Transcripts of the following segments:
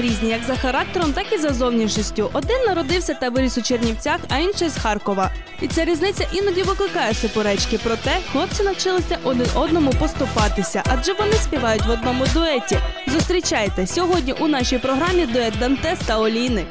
обидвом різні, як за характером, так і за зовнішністю. Один народився та виріс у Чернівцях, а інший з Харкова. І ця різниця іноді викликає суперечки. Проте хлопці навчилися один одному поступатися, адже вони співають в одному дуеті. Зустрічайте сьогодні у нашій програмі дует Дантес та Олійник.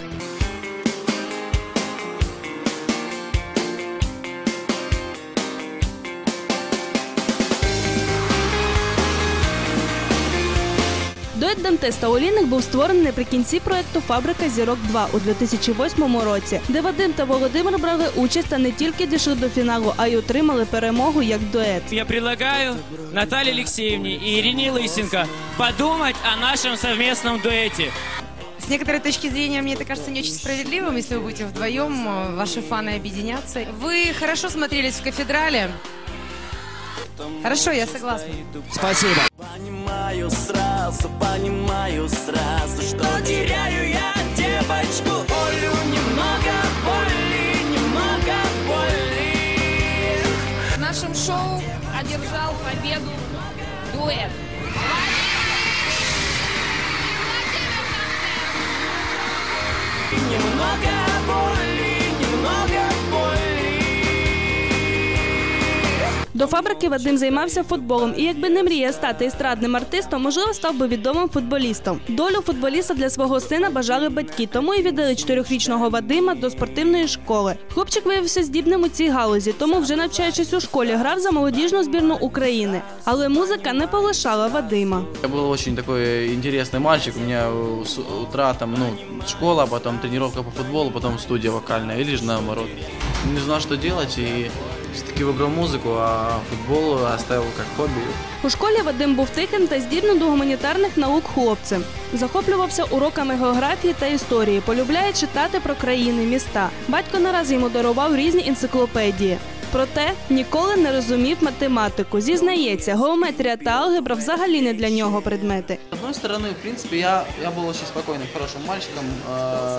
Дует Дантес та Олійник був створений наприкінці проекту Фабрика зірок 2 у 2008 році, де Вадим та Володимир брали участь та не тільки дійшли до фіналу, а й отримали перемогу як дует. Я предлагаю Наталье Алексеевне и Ирине Лысенко подумать о нашем совместном дуэте. С некоторой точки зрения, мне это кажется не очень справедливым, если вы будете вдвоем, э, ваши фаны объединятся. Вы хорошо смотрелись в кафедрале. Хорошо, я согласна. Спасибо. Сразу, понимаю сразу, что теряю я девочку Олю Немного боли, немного боли В нашем шоу одержал победу дуэт. До фабрики Вадим займався футболом, і якби не мріяв стати естрадним артистом, можливо, став би відомим футболістом. Долю футболіста для свого сина бажали батьки, тому і віддали чотирьохрічного Вадима до спортивної школи. Хлопчик виявився здібним у цій галузі, тому вже навчаючись у школі, грав за молодіжну збірну України. Але музика не полишала Вадима. Я был очень такой интересный мальчик. У меня э, с утра там, ну, школа, потом тренировка по футболу, потом студия вокальная, или же наоборот. Не знал, что делать, и все-таки выбрал музыку, а футбол оставил как хобби. У школі Вадим був тихим та здібним до гуманітарних наук хлопцем. Захоплювався уроками географії та історії, полюбляє читати про країни, міста. Батько не раз йому дарував різні енциклопедії. Проте ніколи не розумів математику. Зізнається, геометрія та алгебра взагалі не для нього предмети. С одной стороны, в принципе, я, я был очень спокойным, хорошим мальчиком, э,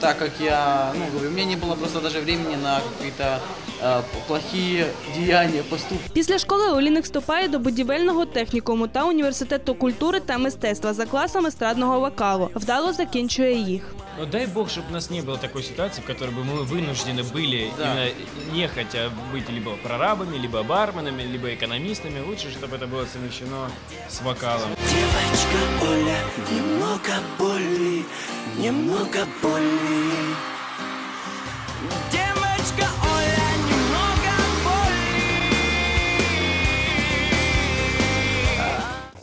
так как я, ну, говорю, у меня не было просто даже времени на какие-то э, плохие деяния, поступки. Після школи Оліник вступає до будівельного технікуму та університету культури та мистецтва за класом естрадного вокалу. Вдало закінчує їх. Но дай бог, чтобы у нас не было такой ситуации, в которой бы мы вынуждены были Да. именно нехотя быть либо прорабами, либо барменами, либо экономистами. Лучше, чтобы это было совмещено с вокалом. Девочка Оля, немного боли, немного боли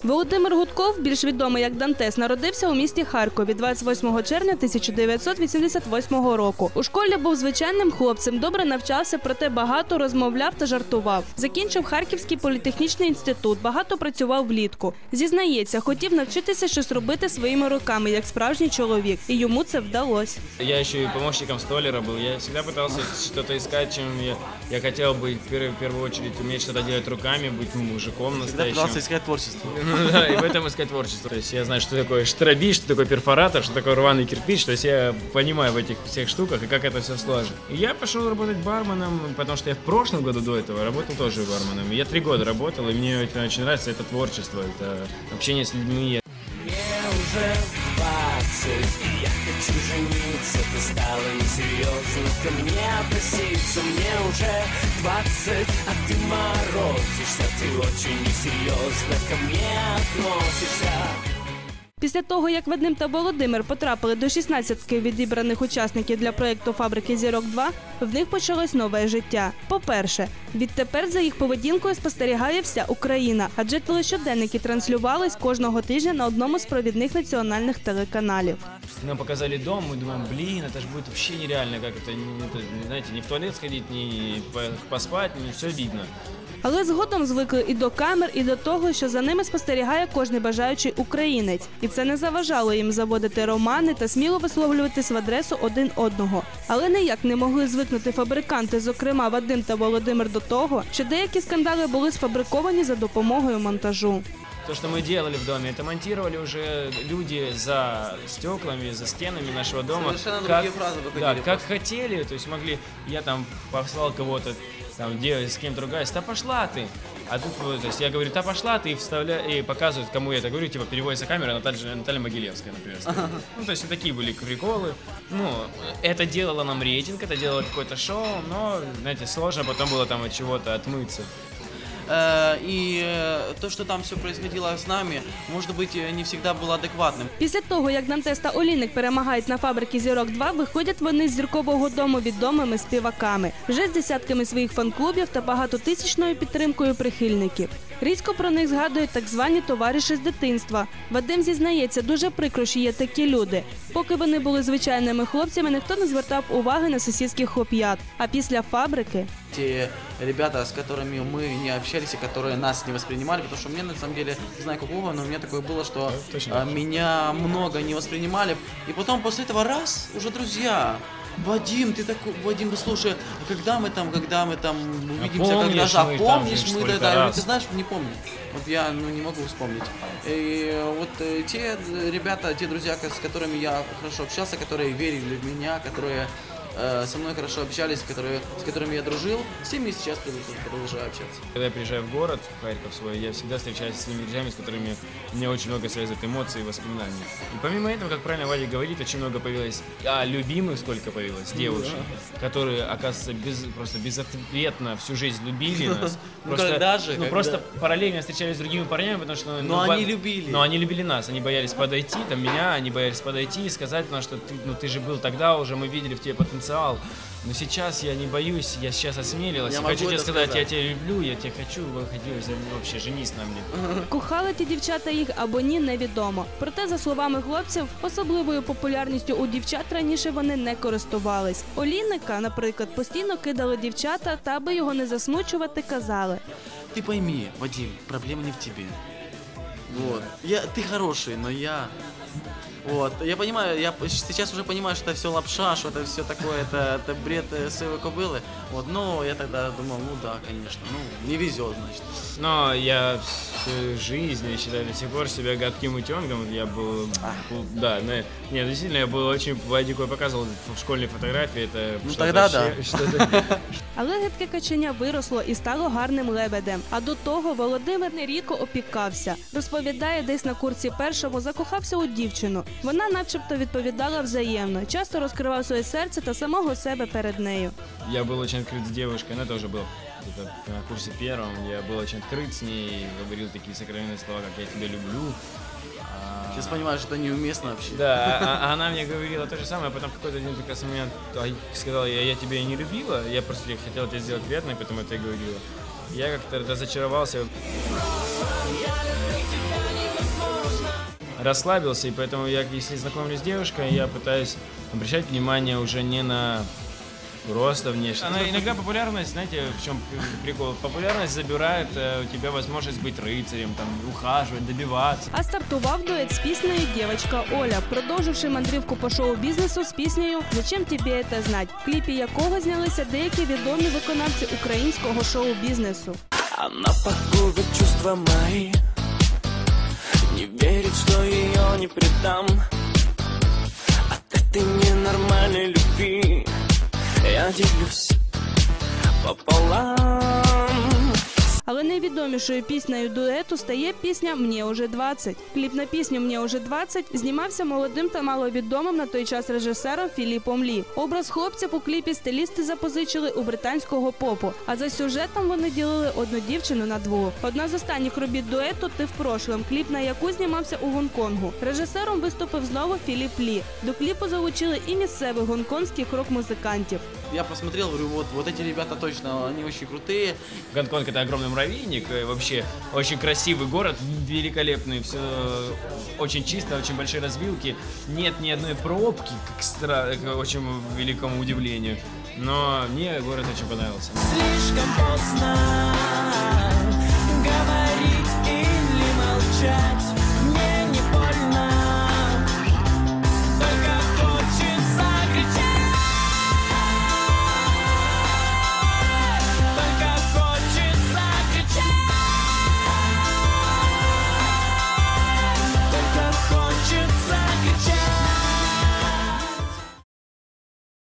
Володимир Гудков, більш відомий як Дантес, народився у місті Харкові 28 червня 1988 року. У школі був звичайним хлопцем, добре навчався, проте багато розмовляв та жартував. Закінчив Харківський політехнічний інститут, багато працював влітку. Зізнається, хотів навчитися щось робити своїми руками, як справжній чоловік, і йому це вдалося. Я еще и помощником столяра был. Я всегда пытался что-то искать, чем я, я хотел бы в первую, в первую очередь уметь что-то делать руками, быть мужиком Всегда настоящим. пытался искать творчество. Ну да, и в этом искать творчество. То есть я знаю, что такое штробиш, что такое перфоратор, что такое рваный кирпич. То есть я понимаю в этих всех штуках и как это все сложно. Я пошел работать барменом, потому что я в прошлом году до этого работал тоже барменом. Я три года работал, и мне очень, очень нравится это творчество, это общение с людьми. Мне уже двадцать, и я хочу жениться Ты стала несерьезно ко мне относиться Мне уже двадцать, а ты морозишься Ты очень несерьезно ко мне относишься Після того, як Вадим та Володимир потрапили до 16-ки відібраних учасників для проєкту Фабрики зірок 2 в них почалось нове життя. По-перше, відтепер за їх поведінкою спостерігає вся Україна, адже телещоденники транслювались кожного тижня на одному з провідних національних телеканалів. Нам показали дом, мы думаем, блин, это же будет вообще нереально, как это, не- это, знаете, ни в туалет сходить, ни по- поспать, ни все видно. Але згодом звикли і до камер, і до того, що за ними спостерігає кожний бажаючий українець, і це не заважало їм заводити романи та сміло висловлюватись в адресу один одного. Але ніяк не могли звикнути фабриканти, зокрема Вадим та Володимир, до того, що деякі скандали були сфабриковані за допомогою монтажу. То, что мы делали в доме, это монтировали уже люди за стеклами, за стенами нашего дома. Совершенно как, другие фразы выходили Да, как хотели, то есть могли, я там послал кого-то, там, делать с кем-то ругаясь, да пошла ты. А тут, то есть я говорю, та пошла, ты вставляй, и показывают, кому я это говорю, типа переводится камера, Наталья, Наталья Могилевская, например. стоит. Ну, то есть такие были приколы. Ну, это делало нам рейтинг, это делало какое-то шоу, но, знаете, сложно потом было там от чего-то отмыться. Э, И э, то, что там все происходило с нами, может быть, э, не всегда было адекватным. Після того, як Дантес та Олійник перемагають на фабрики зірок 2 виходять вони з зіркового дому відомими співаками, вже з десятками своїх фан-клубів та багатотисячною підтримкою прихильників. Рідко про них згадують так звані товариші з дитинства. Вадим зізнається, дуже прикро, що є такі люди. Поки вони були звичайними хлопцями, ніхто не звертав уваги на сусідських хлоп'ят. А після фабрики Те ребята, с которыми мы не общались и которые нас не воспринимали, потому что мне на самом деле, не знаю какого, но у меня такое было, что а, меня много не воспринимали, и потом после этого раз уже друзья. Вадим, ты такой, Вадим, слушай, а когда мы там, когда мы там увидимся, когда помнишь же, а помнишь мы, да, да, ты знаешь, не помню. Вот я, ну, не могу вспомнить. И вот э, те ребята, те друзья, с которыми я хорошо общался, которые верили в меня, которые э, со мной хорошо общались, которые, с которыми я дружил, с теми сейчас продолжаю- общаться. Когда я приезжаю в город, в Харьков свой, я всегда встречаюсь с своими друзьями, с которыми мне очень много связывает эмоций и воспоминаний. И помимо этого, как правильно Вадик говорит, очень много появилось, а любимых сколько появилось, девушек, которые, оказывается, без, просто безответно всю жизнь любили нас. Ну, когда же, Ну, когда? просто параллельно встречались с другими парнями, потому что... Но ну, они Ва- любили. Но они любили нас, они боялись подойти, там, меня, они боялись подойти и сказать, ну, что ты, ну, ты же был тогда уже, мы видели в тебе потенциал. Но сейчас я не боюсь, я сейчас осмелилась. Я и могу хочу тебе это сказать, сказать. я тебя люблю, я тебя хочу, хотелось вообще, женись на мне. Кохали ті дівчата їх або ні, невідомо. Проте, за словами хлопців, особливою популярністю у дівчат раніше вони не користувались. Олійника, наприклад, постійно кидали дівчата, та аби його не засмучувати, казали. Ты пойми, Вадим, проблема не в тебе. Вот. Я, ты хороший, но я... Вот, я понимаю, я п- сейчас уже понимаю, что это все лапша, что это все такое, это, это бред э, своего кобылы. Вот, но я тогда думал, ну да, конечно, ну, не везет, значит. Но я всю жизнь, я считаю, до сих пор себя гадким утенком. Я был, был- да, на- нет, действительно, я был очень, Вадику я показывал в школьной фотографии, это Ну, что-то тогда вообще- да. что-то- Але гидке каченя виросло і стало гарним лебедем. А до того Володимир нерідко опікався. Розповідає, десь на курсі першому закохався у дівчину. Вона, начебто, відповідала взаємно, часто розкривав своє серце та самого себе перед нею. Я был очень открыт с девушкой, она тоже была где-то на курсе первом. Я был очень открыт с ней, говорил такие сокровенные слова, как «я тебя люблю». А, Сейчас понимаю, что это неуместно вообще. Да, а, а она мне говорила то же самое, а потом в какой-то один прекрасный момент а, сказала, я, я тебя и не любила, я просто хотела тебе сделать приятно, и поэтому это и говорила. Я как-то разочаровался, расслабился, и поэтому я, если знакомлюсь с девушкой, я пытаюсь обращать внимание уже не на просто внешность. Она иногда популярность, знаете, в чем прикол? Популярность забирает э, у тебя возможность быть рыцарем, там, ухаживать, добиваться. А стартував дует з піснею Дівочка Оля, продовживши мандрівку по шоу-бізнесу з піснею Зачем тебе це знать, в кліпі якого знялися деякі відомі виконавці українського шоу-бізнесу. Она погубит чувства мои Не верит, что ее не предам. От этой ненормальной любви. Я делюсь пополам Але найвідомішою піснею дуету стає пісня Мені уже 20». Кліп на пісню Мені уже 20» знімався молодим та маловідомим на той час режисером Філіпом Лі. Образ хлопця у кліпі стилісти запозичили у британського попу. А за сюжетом вони ділили одну дівчину на двох. Одна з останніх робіт дуету Ти в прошлом, кліп на яку знімався у Гонконгу. Режисером виступив знову Філіп Лі. До кліпу залучили і місцевих гонконгських рок-музикантів. Я посмотрел, говорю, вот, вот эти ребята точно, они очень крутые. Гонконг это огромный муравейник, и вообще очень красивый город, великолепный, все очень чисто, очень большие развилки, нет ни одной пробки, как стра- к очень великому удивлению. Но мне город очень понравился. Слишком поздно говорить или молчать